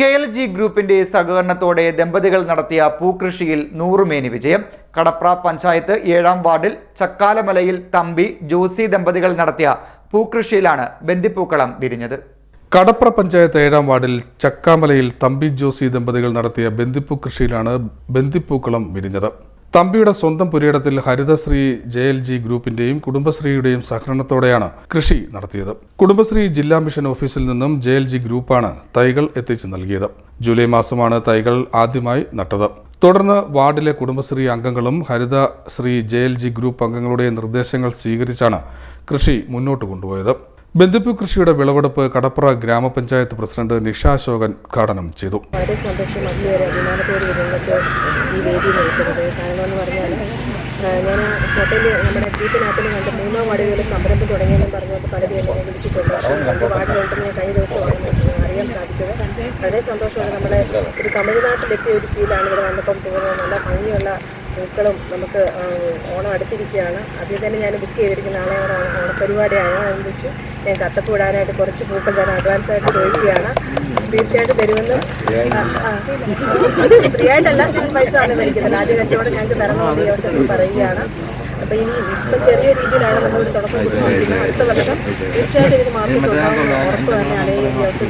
K L G ഗ്രൂപ്പിന്റെ സഹകരണത്തോടെ ദമ്പതികൾ നടത്തിയ പൂക്കൃഷിയിൽ നൂറുമേനി വിജയം. കടപ്ര പഞ്ചായത്ത് ഏഴാം വാർഡിൽ ചക്കാലമലയിൽ തമ്പി ജോസി ദമ്പതികൾ നടത്തിയ പൂക്കൃഷിയിലാണ് ബന്ദിപ്പൂക്കളം വിരിഞ്ഞത്. കടപ്ര പഞ്ചായത്ത് ഏഴാം വാർഡിൽ ചക്കാമലയിൽ തമ്പി ജോസി ദമ്പതികൾ നടത്തിയ ബന്ദിപ്പൂ കൃഷിയിലാണ് ബന്ദിപ്പൂക്കളം വിരിഞ്ഞത്. തമ്പിയുടെ സ്വന്തം പുരയിടത്തിൽ ഹരിതശ്രീ ജെ എൽ ജി ഗ്രൂപ്പിന്റെയും കുടുംബശ്രീയുടെയും സഹകരണത്തോടെയാണ് കൃഷി നടത്തിയത്. കുടുംബശ്രീ ജില്ലാ മിഷൻ ഓഫീസിൽ നിന്നും ജെ എൽ ജി ഗ്രൂപ്പാണ് തൈകൾ എത്തിച്ചു നൽകിയത്. ജൂലൈ മാസമാണ് തൈകൾ ആദ്യമായി നട്ടത്. തുടർന്ന് വാർഡിലെ കുടുംബശ്രീ അംഗങ്ങളും Haritha Shree J L G group അംഗങ്ങളുടെ നിർദ്ദേശങ്ങൾ സ്വീകരിച്ചാണ് കൃഷി മുന്നോട്ട് കൊണ്ടുപോയത്. ബന്ദിപ്പൂ കൃഷിയുടെ വിളവെടുപ്പ് കടപ്പുറ ഗ്രാമപഞ്ചായത്ത് പ്രസിഡന്റ് നിഷ അശോകൻ ഉദ്ഘാടനം ചെയ്തു. വളരെ സന്തോഷം ഞാൻ ഹോട്ടലിൽ നമ്മുടെ വീട്ടിനകത്തിൽ കണ്ട് മൂന്നാം വാർഡുകളിൽ സംരംഭം തുടങ്ങിയെന്നും പറഞ്ഞുകൊണ്ട് പലരും എന്നെ വിളിച്ചിട്ടുണ്ട്. രണ്ട് വാർഡിലുണ്ടെന്ന് ഞാൻ കഴിഞ്ഞ ദിവസമാണ് അറിയാൻ സാധിച്ചത്. വളരെ സന്തോഷമാണ്. നമ്മുടെ ഒരു തമിഴ്നാട്ടിലെത്തിയ ഒരു ഫീലാണ് ഇവിടെ വന്നപ്പം തോന്നുന്നത്. നല്ല ഭംഗിയുള്ള പൂക്കളും നമുക്ക് ഓണം അടുത്തിരിക്കുകയാണ്. ആദ്യം തന്നെ ഞാൻ ബുക്ക് ചെയ്തിരിക്കുന്ന നാളെ ഓണം എന്ന് ആയതനുസരിച്ച് ഞാൻ കത്തപ്പ് വിടാനായിട്ട് കുറച്ച് പൂക്കൾ തന്നെ അഡ്വാൻസ് ആയിട്ട് ചോദിക്കുകയാണ്. തീർച്ചയായിട്ടും തരുമെന്ന്. ഫ്രീ ആയിട്ടല്ല പൈസ ആണ് മേടിക്കുന്നത്. ആദ്യ കച്ചവടം ഞങ്ങൾക്ക് തരണമെന്ന് ഈ അവസരത്തിൽ പറയുകയാണ്. അപ്പോൾ ഇനി ഇപ്പം ചെറിയ രീതിയിലാണ് നമ്മളൊരു തുടക്കം കുറിച്ചിരിക്കുന്നത് അടുത്ത വർഷം തീർച്ചയായിട്ടും ഇതിന് മാർക്കറ്റ് ഉണ്ടാകുമെന്ന് ഉറപ്പ് തന്നെയാണ്.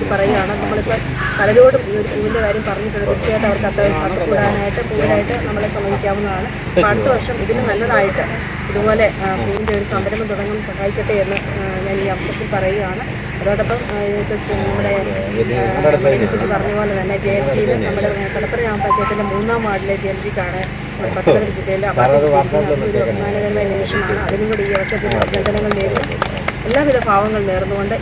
ഈ പറയുകയാണ്. നമ്മളിപ്പോൾ പലരോടും ഈ ഒരു പൂവിന്റെ കാര്യം പറഞ്ഞിട്ടുണ്ട്. തീർച്ചയായിട്ടും അവർക്ക് അത്ര കൂടാനായിട്ട് പൂവിനായിട്ട് നമ്മളെ സമീപിക്കാവുന്നതാണ് അപ്പോൾ അടുത്ത വർഷം ഇതിന് നല്ലതായിട്ട് ഇതുപോലെ പൂവിന്റെ ഒരു സംരംഭം തുടങ്ങാൻ സഹായിക്കട്ടെ എന്ന് ഞാൻ ഈ അവസരത്തിൽ പറയുകയാണ്. അതോടൊപ്പം നമ്മുടെ ചേച്ചി പറഞ്ഞ പോലെ തന്നെ ജെ എൽ ജിയിൽ നമ്മുടെ കടപ്പുറ ഗ്രാമപഞ്ചായത്തിന്റെ മൂന്നാം വാർഡിലെ ജെ എൽ ജിക്കാണ് പത്തനംതിട്ട ജില്ലയിൽ അപാർട്ട്മെന്റ് ഒരു അഭിമാനകരമായ നിമിഷമാണ്. അതിനും കൂടി ഈ അവസരത്തിൽ അഭിനന്ദനങ്ങൾ നേരുന്നു. എല്ലാവിധ ഭാവങ്ങൾ നേർന്നുകൊണ്ട്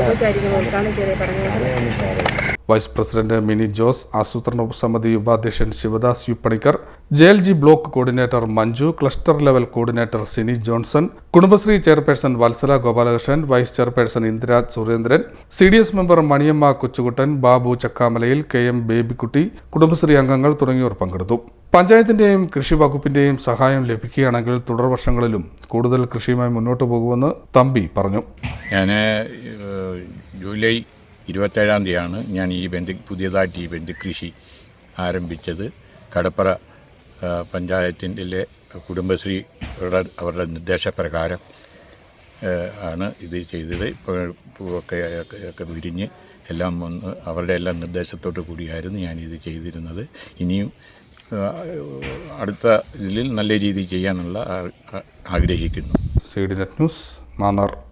ഔപചാരിക ഉദ്ഘാടനം ചെയ്ത് പറഞ്ഞുകൊണ്ട് വൈസ് പ്രസിഡന്റ് മിനി ജോസ് ആസൂത്രണ ഉപസമിതി ഉപാധ്യക്ഷൻ Sivadas U Panicker J L G block coordinator Manju cluster level coordinator Sini Johnson Kudumbashree chairperson Vatsala Gopalakrishnan vice chairperson Indiraj Surendran C D S member Maniyamma Kochukuttan Babu ചക്കാമലയിൽ K M Babykutty Kudumbashree അംഗങ്ങൾ തുടങ്ങിയവർ പങ്കെടുത്തു. പഞ്ചായത്തിന്റെയും കൃഷി വകുപ്പിന്റെയും സഹായം ലഭിക്കുകയാണെങ്കിൽ തുടർ വർഷങ്ങളിലും കൂടുതൽ കൃഷിയുമായി മുന്നോട്ട് പോകുമെന്ന് തമ്പി പറഞ്ഞു. ഞാൻ ജൂലൈ ഇരുപത്തേഴാം തീയതിയാണ് ഞാൻ ഈ ബന്ധു പുതിയതായിട്ട് ഈ കൃഷി ആരംഭിച്ചത്. കടപ്പറ പഞ്ചായത്തിന്റെ കുടുംബശ്രീ അവരുടെ നിർദ്ദേശപ്രകാരം ആണ് ഇത് ചെയ്തത്. ഇപ്പോൾ പൂവൊക്കെ ഒക്കെ വിരിഞ്ഞ് എല്ലാം വന്ന് അവരുടെ എല്ലാം നിർദ്ദേശത്തോടു കൂടിയായിരുന്നു ഞാനിത് ചെയ്തിരുന്നത്. ഇനിയും അടുത്ത ഇതിൽ നല്ല രീതിയിൽ ചെയ്യാനുള്ള ആഗ്രഹിക്കുന്നു. Seed news Mannar.